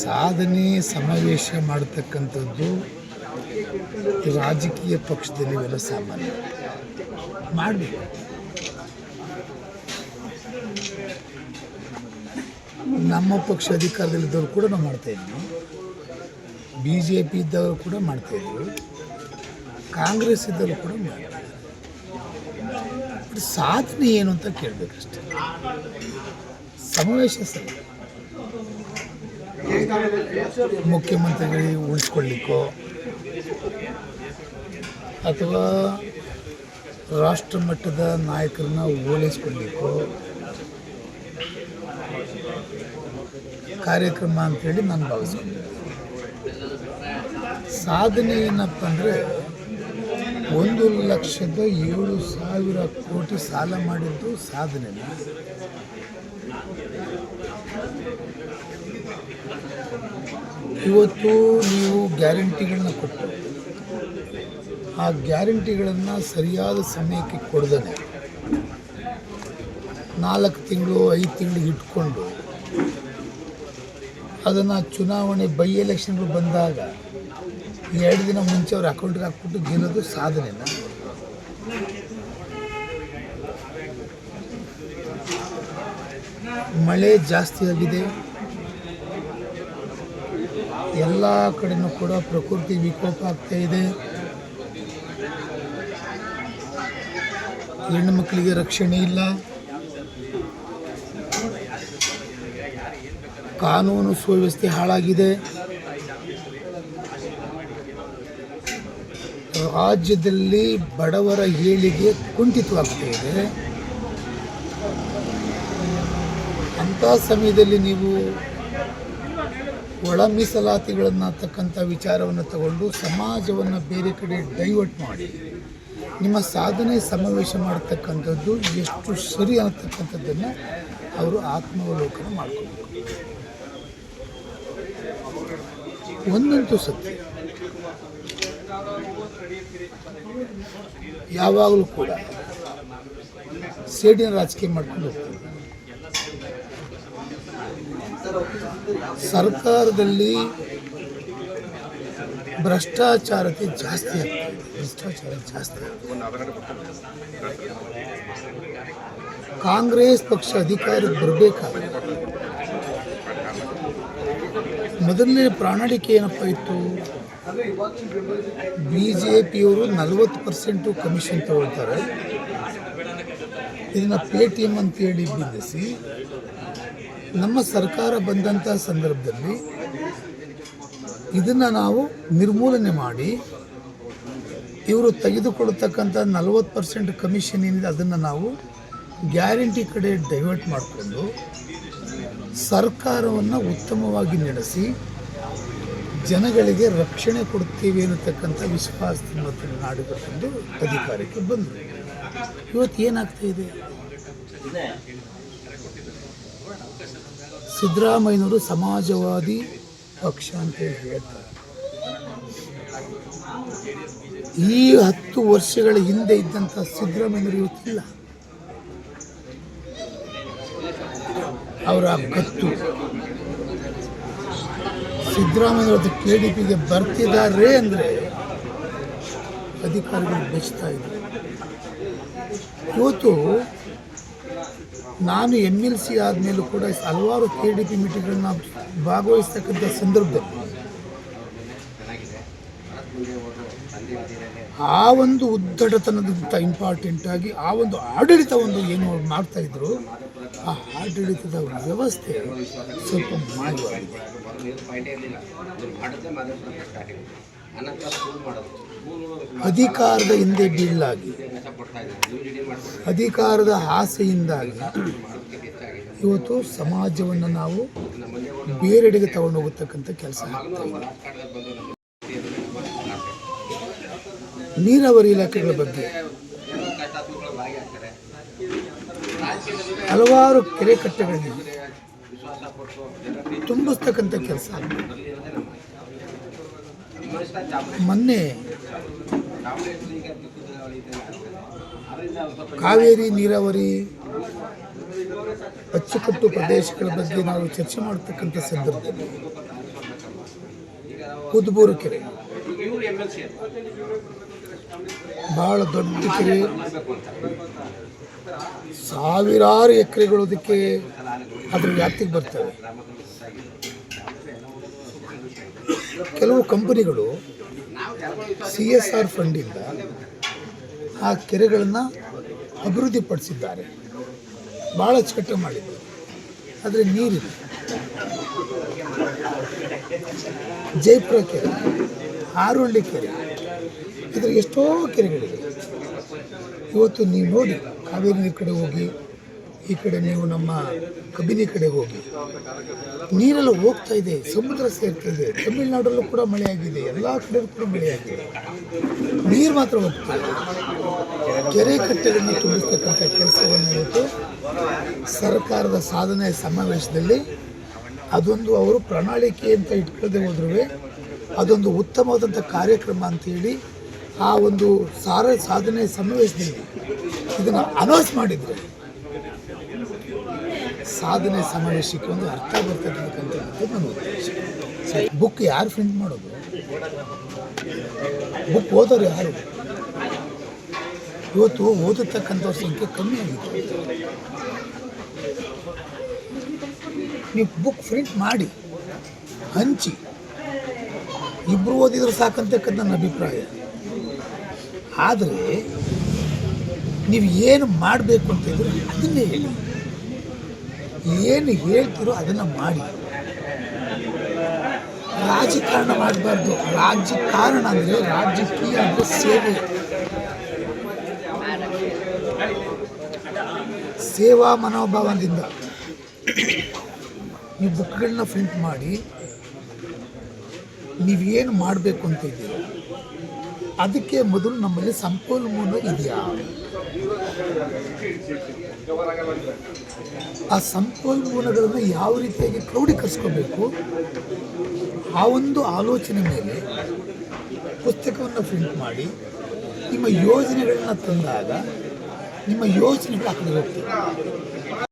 ಸಾಧನೆ ಸಮಾವೇಶ ಮಾಡತಕ್ಕಂಥದ್ದು ರಾಜಕೀಯ ಪಕ್ಷದಲ್ಲಿ ಇವೆಲ್ಲ ಸಾಮಾನ್ಯ. ಮಾಡಬೇಕು. ನಮ್ಮ ಪಕ್ಷ ಅಧಿಕಾರದಲ್ಲಿದ್ದವರು ಕೂಡ ನಾವು ಮಾಡ್ತಾಯಿದ್ವಿ ಬಿ ಜೆ ಪಿ ಇದ್ದವರು ಕೂಡ ಮಾಡ್ತಾಯಿದ್ರು ಕಾಂಗ್ರೆಸ್ ಇದ್ದವರು ಕೂಡ ಮಾಡ್ತಾರೆ ಸಾಧನೆ ಏನು ಅಂತ ಕೇಳಬೇಕಷ್ಟೆ. ಸಮಾವೇಶ ಮುಖ್ಯಮಂತ್ರಿಗಳಿಗೆ ಉಳಿಸ್ಕೊಳ್ಳಿಕ್ಕೋ, ಅಥವಾ ರಾಷ್ಟ್ರ ಮಟ್ಟದ ನಾಯಕರನ್ನ ಓಲೈಸ್ಕೊಳ್ಳಿಕ್ಕೋ, ಕಾರ್ಯಕ್ರಮ ಅಂತೇಳಿ ನಾನು ಭಾವಿಸ್ತೀನಿ ಸಾಧನೆ ಏನಪ್ಪ ಅಂದರೆ, ಒಂದು ಲಕ್ಷದ ಏಳು ಸಾವಿರ ಕೋಟಿ ಸಾಲ ಮಾಡಿದ್ದು ಸಾಧನೆ ಇವತ್ತು ನೀವು ಗ್ಯಾರಂಟಿಗಳನ್ನ ಕೊಟ್ಟು ಆ ಗ್ಯಾರಂಟಿಗಳನ್ನು ಸರಿಯಾದ ಸಮಯಕ್ಕೆ ಕೊಡದೇ ನಾಲ್ಕು ತಿಂಗಳು, ಐದು ತಿಂಗಳು ಇಟ್ಕೊಂಡು ಅದನ್ನು ಚುನಾವಣೆ ಬೈ ಎಲೆಕ್ಷನ್ಗಳು ಬಂದಾಗ ಎರಡು ದಿನ ಮುಂಚೆ ಅವ್ರ ಅಕೌಂಟ್ಗೆ ಹಾಕ್ಬಿಟ್ಟು ಗೆಲ್ಲೋದು ಸಾಧನೆನ? ಮಳೆ ಜಾಸ್ತಿ ಆಗಿದೆ. ಎಲ್ಲ ಕಡೆನೂ ಕೂಡ ಪ್ರಕೃತಿ ವಿಕೋಪ ಆಗ್ತಾ ಇದೆ. ಹೆಣ್ಣು ಮಕ್ಕಳಿಗೆ ರಕ್ಷಣೆ ಇಲ್ಲ. ಕಾನೂನು ಸುವ್ಯವಸ್ಥೆ ಹಾಳಾಗಿದೆ. ರಾಜ್ಯದಲ್ಲಿ ಬಡವರ ಏಳಿಗೆ ಕುಂಠಿತವಾಗ್ತಾ ಇದೆ. ಅಂಥ ಸಮಯದಲ್ಲಿ ನೀವು ಒಳ ಮೀಸಲಾತಿಗಳನ್ನು ತಕ್ಕಂಥ ವಿಚಾರವನ್ನು ತಗೊಂಡು ಸಮಾಜವನ್ನು ಬೇರೆ ಕಡೆ ಡೈವರ್ಟ್ ಮಾಡಿ, ನಿಮ್ಮ ಸಾಧನೆ ಸಮಾವೇಶ ಮಾಡತಕ್ಕಂಥದ್ದು ಎಷ್ಟು ಸರಿ ಅನ್ನತಕ್ಕಂಥದ್ದನ್ನು ಅವರು ಆತ್ಮಾವಲೋಕನ ಮಾಡ್ಕೋಬೇಕು. ಒಂದಂತೂ ಸತ್ಯ. ಯಾವಾಗಲೂ ಕೂಡ ಸೇಡಿನ ರಾಜಕೀಯ ಮಾಡ್ಕೊಂಡು ಹೋಗ್ತಾರೆ ಸರ್ಕಾರದಲ್ಲಿ ಭ್ರಷ್ಟಾಚಾರತೆ ಜಾಸ್ತಿ ಭ್ರಷ್ಟಾಚಾರ ಜಾಸ್ತಿ ಕಾಂಗ್ರೆಸ್ ಪಕ್ಷ ಅಧಿಕಾರಕ್ಕೆ ಬರಬೇಕಾದ್ರೆ ಮೊದಲನೇ ಪ್ರಣಾಳಿಕೆ ಏನಪ್ಪ ಇತ್ತು? ಬಿ ಜೆ ಪಿಯವರು ನಲ್ವತ್ತು ಪರ್ಸೆಂಟು ಕಮಿಷನ್ ತಗೊಳ್ತಾರೆ. ಇದನ್ನು ಪೇ ಟಿ ಎಂ ಅಂತೇಳಿ ಬಿಂದಿಸಿ ನಮ್ಮ ಸರ್ಕಾರ ಬಂದಂಥ ಸಂದರ್ಭದಲ್ಲಿ ಇದನ್ನು ನಾವು ನಿರ್ಮೂಲನೆ ಮಾಡಿ ಇವರು ತೆಗೆದುಕೊಳ್ತಕ್ಕಂಥ ನಲವತ್ತು ಪರ್ಸೆಂಟ್ ಕಮಿಷನ್ ಏನಿದೆ ಅದನ್ನು ನಾವು ಗ್ಯಾರಂಟಿ ಕಡೆ ಡೈವರ್ಟ್ ಮಾಡಿಕೊಂಡು ಸರ್ಕಾರವನ್ನು ಉತ್ತಮವಾಗಿ ನಡೆಸಿ ಜನಗಳಿಗೆ ರಕ್ಷಣೆ ಕೊಡ್ತೀವಿ ಅನ್ನತಕ್ಕಂಥ ವಿಶ್ವಾಸ ನಾಡುಗಟ್ಟಂದು ಅಧಿಕಾರಕ್ಕೆ ಬಂದರು. ಇವತ್ತು ಏನಾಗ್ತಾ ಇದೆ? ಸಿದ್ದರಾಮಯ್ಯನವರು ಸಮಾಜವಾದಿ ಪಕ್ಷ ಅಂತ ಹೇಳಿ ಹೇಳ್ತಾರೆ. ಈ ಹತ್ತು ವರ್ಷಗಳ ಹಿಂದೆ ಇದ್ದಂಥ ಸಿದ್ದರಾಮಯ್ಯನವರು ಇವತ್ತಿಲ್ಲ. ಅವರ ಗತ್ತು. ಸಿದ್ದರಾಮಯ್ಯವ್ರದ್ದು ಕೆ ಡಿ ಪಿಗೆ ಬರ್ತಿದ್ದಾರೆ ಅಂದರೆ ಅಧಿಕಾರಿಗಳು ಬೆಚ್ತಾ ಇದ್ದಾರೆ ಇವತ್ತು ನಾನು ಎಂ ಎಲ್ ಸಿ ಆದಮೇಲೂ ಕೂಡ ಹಲವಾರು ಕೆ ಡಿ ಪಿ ಮೀಟಿಂಗ್ಗಳನ್ನ ಭಾಗವಹಿಸ್ತಕ್ಕಂಥ ಸಂದರ್ಭದಲ್ಲಿ ಆ ಒಂದು ಉದ್ದಟತನದಂಥ ಇಂಪಾರ್ಟೆಂಟ್ ಆಗಿ ಆ ಒಂದು ಆಡಳಿತ ಒಂದು ಏನು ಮಾಡ್ತಾ ಇದ್ರು, ಆ ಆಡಳಿತದ ವ್ಯವಸ್ಥೆ ಸ್ವಲ್ಪ ಮಾಯವಾಗಿದೆ ಅಧಿಕಾರದ ಹಿಂದೆ ಬೀಳಾಗಿ ಅಧಿಕಾರದ ಆಸೆಯಿಂದಾಗಿ ಇವತ್ತು ಸಮಾಜವನ್ನು ನಾವು ಬೇರೆಡೆಗೆ ತಗೊಂಡು ಹೋಗತಕ್ಕಂಥ ಕೆಲಸ ನೀರಾವರಿ ಇಲಾಖೆಗಳ ಬಗ್ಗೆ ಹಲವಾರು ಕೆರೆ ಕಟ್ಟೆಗಳಿಗೆ ತುಂಬಿಸ್ತಕ್ಕಂಥ ಕೆಲಸ. ಮೊನ್ನೆ ಕಾವೇರಿ ನೀರಾವರಿ ಅಚ್ಚುಕಟ್ಟು ಪ್ರದೇಶಗಳ ಬಗ್ಗೆ ನಾವು ಚರ್ಚೆ ಮಾಡ್ತಕ್ಕಂಥ ಸಂದರ್ಭದಲ್ಲಿ ಕುದ್ಬೂರು ಕೆರೆ. ಬಹಳ ದೊಡ್ಡ ಕೆರೆ. ಸಾವಿರಾರು ಎಕರೆಗಳು ಅದಕ್ಕೆ ಅದ್ರ ವ್ಯಾಪ್ತಿಗೆ ಬರ್ತವೆ. ಕೆಲವು ಕಂಪನಿಗಳು ಸಿ ಎಸ್ ಆರ್ ಫಂಡಿಂದ ಆ ಕೆರೆಗಳನ್ನು ಅಭಿವೃದ್ಧಿಪಡಿಸಿದ್ದಾರೆ. ಭಾಳ ಅಚ್ಚುಕಟ್ಟು ಮಾಡಿದ್ರು. ಆದರೆ ನೀರಿಲ್ಲ. ಜೈಪುರ ಕೆರೆ, ಆರುಳ್ಳಿ ಕೆರೆ, ಇದರ ಎಷ್ಟೋ ಕೆರೆಗಳಿವೆ. ಇವತ್ತು ನೀವು ನೋಡಿ, ಕಾವೇರಿ ಕಡೆ ಹೋಗಿ ಈ ಕಡೆ ನೀವು ನಮ್ಮ ಕಬಿನಿ ಕಡೆ ಹೋಗಿ. ನೀರೆಲ್ಲ ಹೋಗ್ತಾ ಇದೆ, ಸಮುದ್ರ ಸೇರ್ತಾ ಇದೆ, ತಮಿಳುನಾಡಲ್ಲೂ ಕೂಡ ಮಳೆ ಆಗಿದೆ ಎಲ್ಲ ಕಡೆ ಕೂಡ ಮಳೆ ಆಗಿದೆ ನೀರು ಮಾತ್ರ ಹೋಗ್ತಾ ಇದೆ. ಕೆರೆ ಕಟ್ಟೆಗಳನ್ನು ತುಂಬಿಸ್ತಕ್ಕಂಥ ಕೆಲಸವನ್ನು ಇವತ್ತು ಸರ್ಕಾರದ ಸಾಧನೆ ಸಮಾವೇಶದಲ್ಲಿ ಅದೊಂದು ಅವರು ಪ್ರಣಾಳಿಕೆ ಅಂತ ಇಟ್ಕೊಳ್ಳದೆ ಹೋದ್ರೂ ಅದೊಂದು ಉತ್ತಮವಾದಂಥ ಕಾರ್ಯಕ್ರಮ ಅಂತೇಳಿ ಆ ಒಂದು ಸಾರ ಸಾಧನೆ ಸಮಾವೇಶದಲ್ಲಿ ಇದನ್ನು ಅನೌನ್ಸ್ ಮಾಡಿದ್ರು. ಸಾಧನೆ ಸಮಾವೇಶಕ್ಕೆ ಒಂದು ಅರ್ಥ ಬರ್ತಕ್ಕಂಥದ್ದು ನನ್ನ ಉದ್ದೇಶ. ಬುಕ್ ಯಾರು ಪ್ರಿಂಟ್ ಮಾಡೋದು? ಬುಕ್ ಓದೋರು ಯಾರು? ಇವತ್ತು ಓದತಕ್ಕಂಥವ್ರ ಸಂಖ್ಯೆ ಕಮ್ಮಿ ಆಗಿದೆ. ನೀವು ಬುಕ್ ಪ್ರಿಂಟ್ ಮಾಡಿ, ಹಂಚಿ ಇಬ್ಬರು ಓದಿದ್ರೆ ಸಾಕಂತಕ್ಕಂಥ ನನ್ನ ಅಭಿಪ್ರಾಯ. ಆದರೆ, ನೀವು ಏನು ಮಾಡಬೇಕು ಅಂತ ಹೇಳಿದ್ರೆ ಅದನ್ನೇ ಹೇಳಿ. ಏನು ಹೇಳ್ತಿರೋ ಅದನ್ನು ಮಾಡಿ. ರಾಜಕಾರಣ ಮಾಡಬಾರ್ದು. ರಾಜಕಾರಣ ಅಂದರೆ ರಾಜಕೀಯ ಅಂದರೆ ಸೇವೆ. ಸೇವಾ ಮನೋಭಾವದಿಂದ. ನೀವು ಬುಕ್ಗಳನ್ನ ಪ್ರಿಂಟ್ ಮಾಡಿ, ನೀವೇನು ಮಾಡಬೇಕು ಅಂತ ಇದ್ದೀರೋ? ಅದಕ್ಕೆ ಮೊದಲು ನಮ್ಮಲ್ಲಿ ಸಂಪನ್ಮೂಲ ಇದೆಯಾ? ಆ ಸಂಪನ್ಮೂಲಗಳನ್ನು ಯಾವ ರೀತಿಯಾಗಿ ಕ್ರೋಢೀಕರಿಸ್ಕೋಬೇಕು ಆ ಒಂದು ಆಲೋಚನೆ ಮೇಲೆ ಪುಸ್ತಕವನ್ನು ಪ್ರಿಂಟ್ ಮಾಡಿ, ನಿಮ್ಮ ಯೋಜನೆಗಳನ್ನ ತಂದಾಗ ನಿಮ್ಮ ಯೋಜನೆಗಳು ಹೋಗ್ತವೆ.